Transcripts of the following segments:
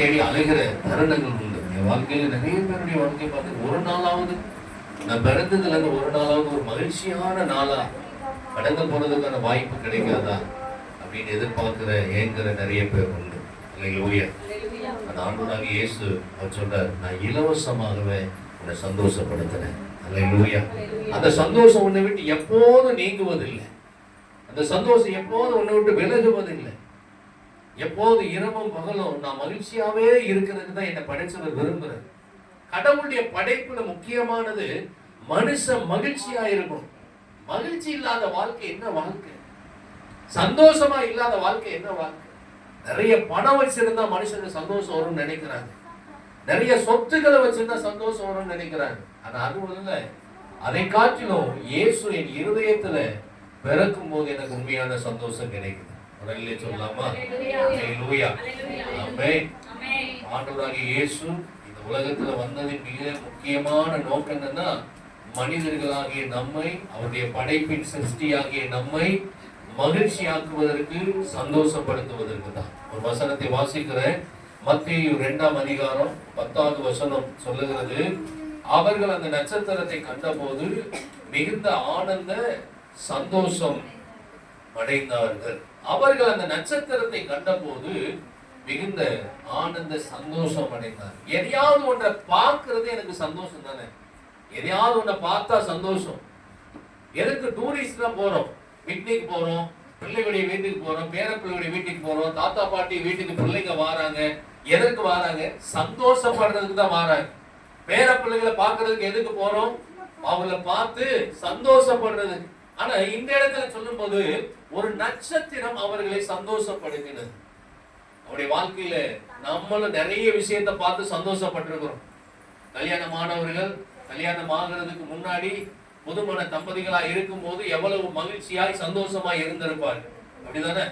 தேடி அழுகிற தருணங்கள் உண்டு. என் வாழ்க்கையில நிறைய பேருடைய வாழ்க்கையை பார்த்து ஒரு நாளாவது நான் பிறந்ததுல இருந்து ஒரு நாளாவது ஒரு மகிழ்ச்சியான நாளா கடந்து போனதுக்கான வாய்ப்பு கிடைக்காதா அப்படின்னு எதிர்பார்க்கிற ஏங்குற நிறைய பேர் உண்டு. இல்லையா அந்த ஆண்டவராக இயேசு அவர் சொல்றார் நான் இலவசமாகவே உன்னை அல்ல அல்லேலூயா அந்த சந்தோஷம் உன்னை விட்டு எப்போதும் நீங்குவதில்லை. அந்த சந்தோஷம் எப்போதும் உன்னை விட்டு விலகுவதில்லை. எப்போது இரவும் பகலும் நான் மகிழ்ச்சியாவே இருக்கிறதுக்கு தான் என்னை படைச்சவர் விரும்புகிறார் கடவுளுடைய படைப்புல முக்கியமானது மனுஷன் மகிழ்ச்சியா இருக்கும் மகிழ்ச்சி இல்லாத வாழ்க்கை என்ன வாழ்க்கை? சந்தோஷமா இல்லாத வாழ்க்கை என்ன வாழ்க்கை? நிறைய பணம் வச்சிருந்தா மனுஷனுக்கு சந்தோஷம் வரும்னு நினைக்கிறாங்க. நிறைய சொத்துக்களை வச்சிருந்தா சந்தோஷம் வரும்னு நினைக்கிறாங்க. ஆனா அது இல்ல. அதை காட்டிலும் இயேசு என் இருதயத்துல பிறக்கும் போது எனக்கு உண்மையான சந்தோஷம் கிடைக்குது. உடனே சொல்லலாமா ஹalleluya. ஆண்டவராகிய இயேசு இந்த உலகத்துல வந்தது மிக முக்கியமான நோக்கம் என்னன்னா மனிதர்களாகிய நம்மை அவருடைய படைப்பின் சிருஷ்டியாகிய நம்மை மகிழ்ச்சியாக்குவதற்கு சந்தோஷப்படுத்துவதற்கு தான். ஒரு வசனத்தை வாசிக்கிறேன். மத்திய இரண்டாம் அதிகாரம் பத்தாவது வசனம் சொல்லுகிறது அவர்கள் அந்த நட்சத்திரத்தை கண்டபோது மிகுந்த ஆனந்த சந்தோஷம் அடைந்தார்கள். அவர்கள் அந்த நட்சத்திரத்தை கண்டபோது மிகுந்த ஆனந்த சந்தோஷம் அடைந்தார். எதையாவது ஒன்றை பார்க்கறது எனக்கு சந்தோஷம் தானே? எதையாவது ஒன்றை பார்த்தா சந்தோஷம். எதுக்கு டூரிஸ்ட் தான் போறோம்? பிக்னிக் போறோம் பிள்ளைகளுடைய வீட்டுக்கு போறோம் பேர பிள்ளைகளுடைய வீட்டுக்கு போறோம் தாத்தா பாட்டி வீட்டுக்கு பிள்ளைங்க வாராங்க எதற்கு வாராங்க? சந்தோஷப்படுறதுக்கு தான் வாராங்க. பேர பிள்ளைகளை பார்க்கிறதுக்கு எதுக்கு போறோம்? அவங்கள பார்த்து சந்தோஷப்படுறதுக்கு. ஆனா இந்த இடத்துல சொல்லும்போது ஒரு நட்சத்திரம் அவர்களை சந்தோஷப்படுத்தினது. அவருடைய வாழ்க்கையில நம்மளும் நிறைய விஷயத்தை பார்த்து சந்தோஷப்பட்டிருக்கிறோம். கல்யாணமானவர்கள் கல்யாணம் ஆகிறதுக்கு முன்னாடி புதுமண தம்பதிகளா இருக்கும்போது எவ்வளவு மகிழ்ச்சியாய் சந்தோஷமா இருந்திருப்பார். அப்படிதானே?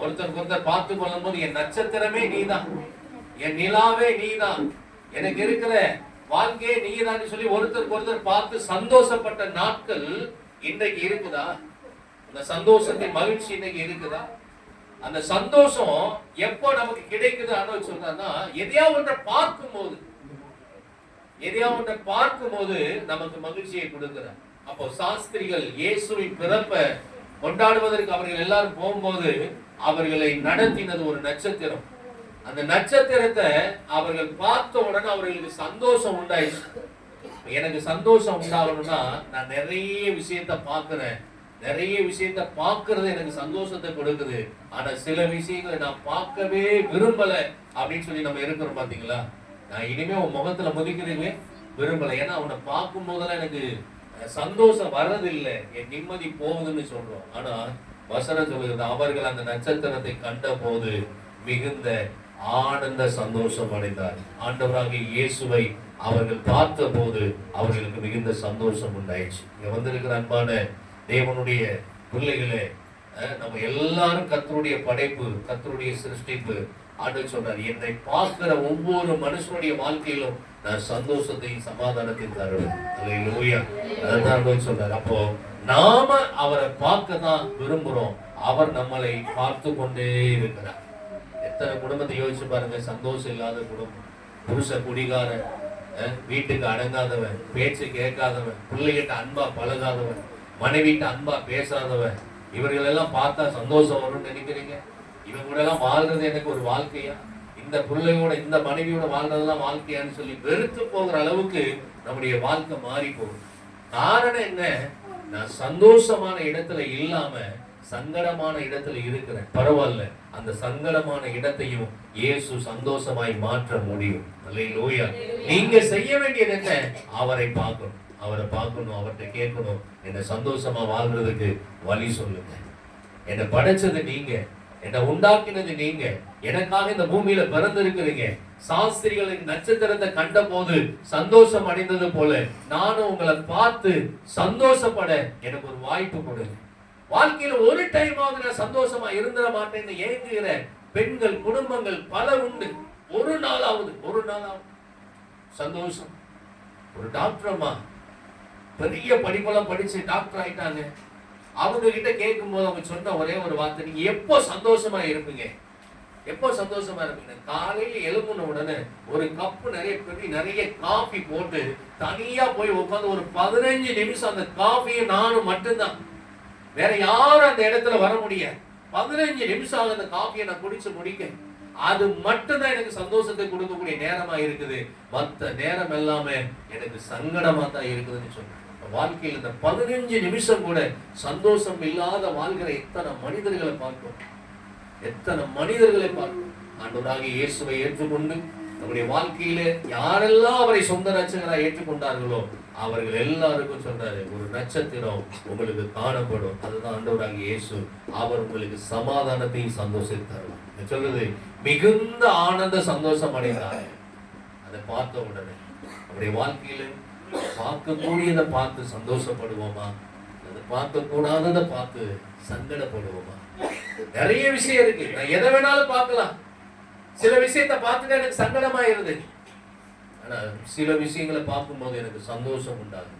ஒருத்தருக்கு ஒருத்தர் பார்த்து கொள்ளும் போது என் நட்சத்திரமே நீதான். என் நிலாவே நீதான். எனக்கு இருக்கிற வாழ்க்கையே நீதான் சொல்லி ஒருத்தருக்கு ஒருத்தர் பார்த்து சந்தோஷப்பட்ட நாட்கள் இன்றைக்கு இருக்குதா? அந்த சந்தோஷத்தின் மகிழ்ச்சி இன்னைக்கு இருக்குதா? அந்த சந்தோஷம் எப்போ நமக்கு கிடைக்குது அனுபவி சொல்றாருன்னா எதையா ஒன்றை பார்க்கும் போது எதையா ஒன்றை பார்க்கும் போது நமக்கு மகிழ்ச்சியை கொடுக்கிறார். அப்போ சாஸ்திரிகள் இயேசுவின் பிறப்பை கொண்டாடுவதற்கு அவர்கள் எல்லாரும் போகும்போது அவர்களை நடத்தினது ஒரு நட்சத்திரம். அந்த நட்சத்திரத்தை அவர்கள் பார்த்த உடனே அவர்களுக்கு சந்தோஷம் உண்டாயிடுச்சு. எனக்கு சந்தோஷம் உண்டாகணும்னா நான் நிறைய விஷயத்த பார்க்குறேன். நிறைய விஷயத்த பார்க்கறது எனக்கு சந்தோஷத்தை கொடுக்குது. ஆனா சில விஷயங்களை நான் பார்க்கவே விரும்பல அப்படின்னு சொல்லி நம்ம இருக்கிறோம் பாத்தீங்களா? நான் இனிமே உன் முகத்துல முதிக்கிறதுமே விரும்பல. ஏன்னா அவனை பார்க்கும் போதெல்லாம் எனக்கு சந்தோஷம் வர்றதில்லை. என் நிம்மதி போகுதுன்னு சொல்றோம். ஆனா வசனம் சொல்லுகிறது அவர்கள் அந்த நட்சத்திரத்தை கண்ட போது மிகுந்த ஆனந்த சந்தோஷம் அடைந்தார் ஆண்டவராக இயேசுவை அவர்கள் பார்த்த போது அவர்களுக்கு மிகுந்த சந்தோஷம் உண்டாயிடுச்சு. இங்கே வந்திருக்கிற அன்பான தேவனுடைய பிள்ளைகளே அஹ், நம்ம எல்லாரும் கத்தருடைய படைப்பு கத்தருடைய சிருஷ்டிப்பு. ஆண்டு சொன்னார் என்னை பார்க்கிற ஒவ்வொரு மனுஷனுடைய வாழ்க்கையிலும் நான் சந்தோஷத்தையும் சமாதானத்தையும் தருவேன். அல்லேலூயா அதான் ஆண்டவர் அப்போ நாம அவரை பார்க்க தான் விரும்புறோம். அவர் நம்மளை பார்த்து கொண்டே இருக்கிறார். எத்தனை குடும்பத்தை யோசிச்சு பாருங்க சந்தோஷம் இல்லாத குடும்பம். புருஷ குடிகாரன் வீட்டுக்கு அடங்காதவன் பேச்சு கேட்காதவன் பிள்ளைகிட்ட அன்பா பழகாதவன் மனைவிட்ட அன்பா பேசாதவன் இவர்கள் எல்லாம் பார்த்தா சந்தோஷம் வரும்னு நினைக்கிறீங்க? இவங்க கூட எல்லாம் வாழ்றது எனக்கு ஒரு வாழ்க்கையா? இந்த பிள்ளையோட இந்த மனைவியோட வாழ்றதெல்லாம் வாழ்க்கையான்னு சொல்லி வெறுத்து போகிற அளவுக்கு நம்முடைய வாழ்க்கை மாறி போகும் காரணம் என்ன? நான் சந்தோஷமான இடத்துல இல்லாம சங்கடமான இடத்துல இருக்கிறேன். பரவாயில்ல. அந்த சங்கடமான இடத்தையும் இயேசு சந்தோஷமாய் மாற்ற முடியும். அல்லேலூயா. நீங்க செய்ய வேண்டியது என்ன? அவரை பார்க்கணும். அவரை பார்க்கணும் அவர்கிட்ட கேட்கணும். என்ன சந்தோஷமா வாழ்றதுக்கு வழி சொல்லுங்க. என்னை படைச்சது நீங்க. என்னை உண்டாக்கினது நீங்க. எனக்காக இந்த பூமியில பிறந்திருக்கிறீங்க. சாஸ்திரிகளின் நட்சத்திரத்தை கண்ட போது சந்தோஷம் அடைந்தது போல நானும் உங்களை பார்த்து சந்தோஷப்பட எனக்கு ஒரு வாய்ப்பு கொடுங்க. வாழ்க்கையில் ஒரு டைமாவது நான் சந்தோஷமா இருந்துட மாட்டேன்னு ஏங்குகிற பெண்கள் குடும்பங்கள் பல உண்டு. ஒரு நாளாவது ஒரு நாளாவது. சந்தோஷம். ஒரு டாக்டரம்மா பெரிய படிப்பெல்லாம் படிச்சு டாக்டர் ஆயிட்டாங்க. அவங்க கிட்ட கேட்கும் போது அவங்க சொன்ன ஒரே ஒரு வார்த்தை நீங்க எப்போ சந்தோஷமா இருப்பீங்க? எப்போ சந்தோஷமா இருப்பீங்க? காலையில் எழுப்புன உடனே ஒரு கப்பு நிறைய பெரிய நிறைய காஃபி போட்டு தனியா போய் உட்காந்து ஒரு பதினஞ்சு நிமிஷம் அந்த காஃபியை நானும் மட்டும்தான் வேற யாரும் அந்த இடத்துல வர முடியாது. பதினஞ்சு நிமிஷம் ஆகும் அந்த காஃபியை நான் குடிச்சு முடிக்க அது மட்டும்தான் எனக்கு சந்தோஷத்தை கொடுக்கக்கூடிய நேரமா இருக்குது. மற்ற நேரம் எல்லாமே எனக்கு சங்கடமா தான் இருக்குதுன்னு சொன்னேன் வாழ்க்கையில் இந்த பதினஞ்சு நிமிஷம் கூட சந்தோஷம் இல்லாத வாழ்கிற எத்தனை மனிதர்களை பார்க்கும் எத்தனை மனிதர்களை பார்க்கும் ஆண்டவராக இயேசுவை ஏற்றுக்கொண்டு நம்முடைய வாழ்க்கையில யாரெல்லாம் அவரை சொந்த ரட்சகராக ஏற்றுக்கொண்டார்களோ அவர்கள் எல்லாருக்கும் சொன்னாரு ஒரு நட்சத்திரம் உங்களுக்கு காணப்படும். அதுதான் ஆண்டவராக இயேசு. அவர் உங்களுக்கு சமாதானத்தையும் சந்தோஷத்தை தருவார் சொல்றது மிகுந்த ஆனந்த சந்தோஷம் அடைந்தார். அதை பார்த்த உடனே அவருடைய வாழ்க்கையில பார்க்கக்கூடியதை பார்த்து சந்தோஷப்படுவோமா? அதை பார்க்க கூடாததை பார்த்து சங்கடப்படுவோமா? நிறைய விஷயம் இருக்கு. நான் எதை வேணாலும் பார்க்கலாம். சில விஷயத்தை பார்த்துட்டு எனக்கு சங்கடமாயிருது ஆனா சில விஷயங்களை பார்க்கும்போது எனக்கு சந்தோஷம் உண்டாகும்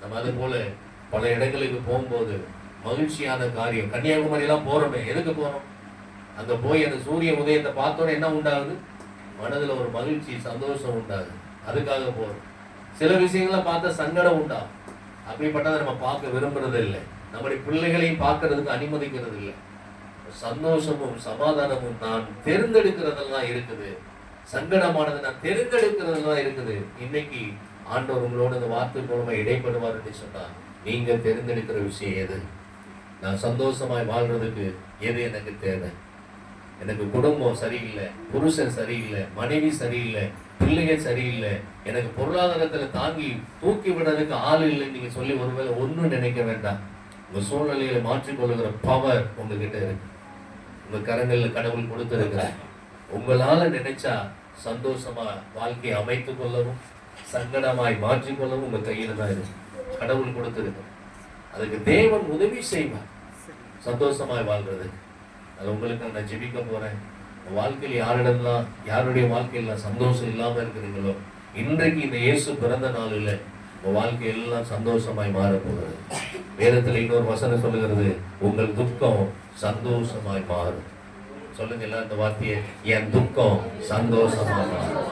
நம்ம அது போல பல இடங்களுக்கு போகும்போது மகிழ்ச்சியான காரியம். கன்னியாகுமரி எல்லாம் போறோமே எதுக்கு போறோம்? அங்க போய் அந்த சூரிய உதயத்தை பார்த்தோன்னே என்ன உண்டாகுது? மனதுல ஒரு மகிழ்ச்சி சந்தோஷம் உண்டாகுது. அதுக்காக போறோம். சில விஷயங்களை பார்த்தா சங்கடம் உண்டாகும். அப்படிப்பட்டதை நம்ம பார்க்க விரும்புறது இல்லை நம்முடைய பிள்ளைகளையும் பார்க்கறதுக்கு அனுமதிக்கிறது இல்லை சந்தோஷமும் சமாதானமும் நான் தேர்ந்தெடுக்கிறதெல்லாம் இருக்குது. சங்கடமானது நான் தேர்ந்தெடுக்கிறதெல்லாம் இருக்குது. இன்னைக்கு ஆண்டவர் உங்களோட இந்த வார்த்தை மூலமா இடைப்படுவார் என்று சொன்னால் நீங்க தேர்ந்தெடுக்கிற விஷயம் எது? நான் சந்தோஷமாய் வாழ்றதுக்கு எது எனக்கு தேவை? எனக்கு குடும்பம் சரியில்லை புருஷன் சரியில்லை மனைவி சரியில்லை பிள்ளைகள் சரியில்லை. எனக்கு பொருளாதாரத்துல தாங்கி தூக்கி விடுறதுக்கு ஆள் இல்லைன்னு நீங்க சொல்லி ஒருவேளை ஒன்றும் நினைக்க வேண்டாம். உங்க சூழ்நிலையில மாற்றிக்கொள்ளுகிற பவர் உங்ககிட்ட இருக்கு. உங்க கரங்கள்ல கடவுள் கொடுத்திருக்கிறார். உங்களால நினைச்சா சந்தோஷமா வாழ்க்கையை அமைத்துக் கொள்ளவும் சங்கடமாய் மாற்றிக்கொள்ளவும் உங்க கையில தான் இருக்கு. கடவுள் கொடுத்திருக்கு அதுக்கு தேவன் உதவி செய்வார். சந்தோஷமாய் வாழ்றது அது உங்களுக்கு நான் ஜெபிக்க போறேன். வாழ்க்கையில் யாரிடம்லாம் யாருடைய வாழ்க்கையில சந்தோஷம் இல்லாம இருக்கிறீங்களோ இன்றைக்கு இந்த இயேசு பிறந்த நாள் இல்லை வாழ்க்கை எல்லாம் சந்தோஷமாய் மாறப்போகிறது வேதத்தில் இன்னொரு வசனம் சொல்லுகிறது உங்கள் துக்கம் சந்தோஷமாய் மாறும். சொல்லுங்க எல்லாம் இந்த வார்த்தையை என் துக்கம் சந்தோஷமா மாறும்.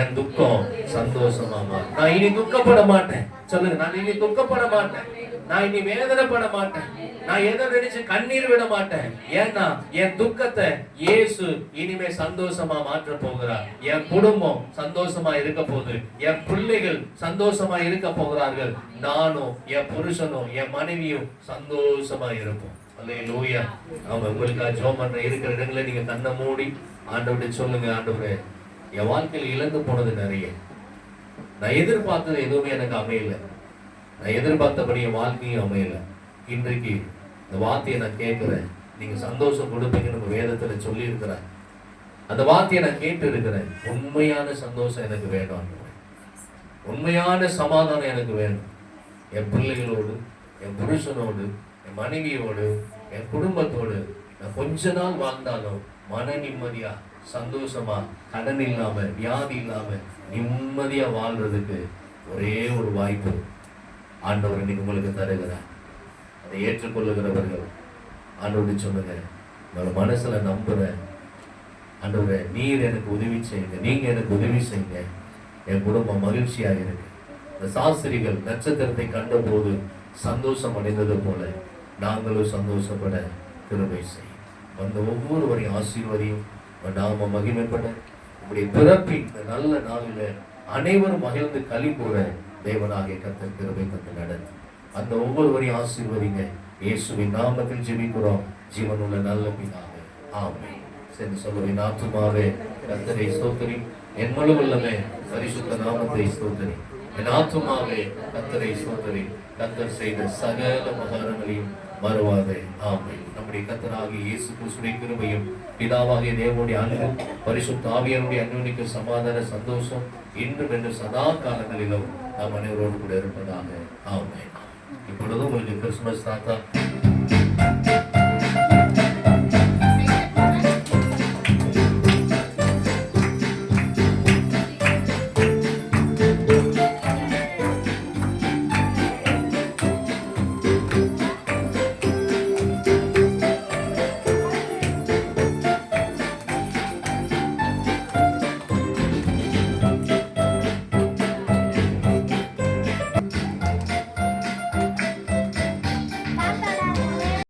என் துக்கம் சந்தோஷமா மாறும். நான் இனி துக்கப்பட மாட்டேன். சொல்லுங்க நான் இனி துக்கப்பட மாட்டேன். நான் இனி வேதனைப்பட மாட்டேன். நான் எதை நினைச்சு கண்ணீர் விட மாட்டேன். ஏன்னா என் துக்கத்தை இயேசு இனிமே சந்தோஷமா மாற்ற போகிறார். என் குடும்பம் சந்தோஷமா இருக்க போகுது. என் பிள்ளைகள் சந்தோஷமா இருக்க போகிறார்கள். நானும் என் புருஷனும் என் மனைவியும் சந்தோஷமா இருப்போம். அல்லே லூயா அவங்க உங்களுக்காக ஜோ பண்ற இருக்கிற இடங்களை நீங்க கண்ணை மூடி ஆண்டவர்கிட்ட சொல்லுங்க ஆண்டவரே. என் வாழ்க்கையில் இழந்து போனது நிறைய. நான் எதிர்பார்த்தது எதுவுமே எனக்கு அமையலை. நான் எதிர்பார்த்தபடி என் வாழ்க்கையும் அமையல. இன்றைக்கு இந்த வார்த்தையை நான் கேட்கிறேன். நீங்க சந்தோஷம் கொடுப்பீங்கன்னு நம்ம வேதத்துல சொல்லியிருக்கிறேன். அந்த வார்த்தையை நான் கேட்டு இருக்கிறேன் உண்மையான சந்தோஷம் எனக்கு வேணும் உண்மையான சமாதானம் எனக்கு வேணும். என் பிள்ளைகளோடு என் புருஷனோடு என் மனைவியோடு என் குடும்பத்தோடு நான் கொஞ்ச நாள் வாழ்ந்தாலும் மன நிம்மதியா சந்தோஷமா கடன் இல்லாம வியாதி இல்லாம நிம்மதியா வாழ்றதுக்கு ஒரே ஒரு வாய்ப்பு. ஆண்டவர் இன்னைக்கு உங்களுக்கு தருகிறார். அதை ஏற்றுக்கொள்ளுகிறவர்கள் ஆண்டோடு சொல்லுங்க. என்னோட மனசுல நம்புறேன் ஆண்டவரே நீர் எனக்கு உதவி செய்யுங்க. நீங்க எனக்கு உதவி செய்யுங்க. என் குடும்பம் மகிழ்ச்சியா இருக்கு. இந்த சாஸ்திரிகள் நட்சத்திரத்தை கண்டபோது சந்தோஷம் அடைந்தது போல நாங்களும் சந்தோஷப்பட கிருபை செய்யும். வந்த ஒவ்வொருவரையும் ஆசீர்வதியும். நாம மகிமைப்பட. உங்களுடைய பிறப்பின் இந்த நல்ல நாளில் அனைவரும் மகிழ்ந்து களி தேவனாகிய கத்த கிருபை தந்து நடந்து அந்த ஒவ்வொருவரையும் ஆசீர்வதிங்க. இயேசுவின் நாமத்தில் ஜெபிக்கிறோம். ஜீவனுள்ள நல்ல பிதாவே. ஆமென். சென்று சொல்லுவேன் ஆத்துமாவே கத்தரை ஸ்தோத்திரி. என் முழு உள்ளமே பரிசுத்த நாமத்தை ஸ்தோத்திரி. என் ஆத்மாவே கத்தரை ஸ்தோத்திரி கத்தர் செய்த சகல மகாரங்களையும் மறுவாதே. ஆமை நம்முடைய கத்தராகிய இயேசு கிறிஸ்துவின் கிருபையும் பிதாவாகிய தேவனுடைய அன்பும் பரிசுத்த ஆவியனுடைய அன்னுனிக்கு சமாதான சந்தோஷம் இன்றும் என்று சதா காலங்களிலும் நாம் அனைவரோடு கூட இருப்பதாக. ஆமை இப்பொழுது உங்களுக்கு கிறிஸ்துமஸ் தாத்தா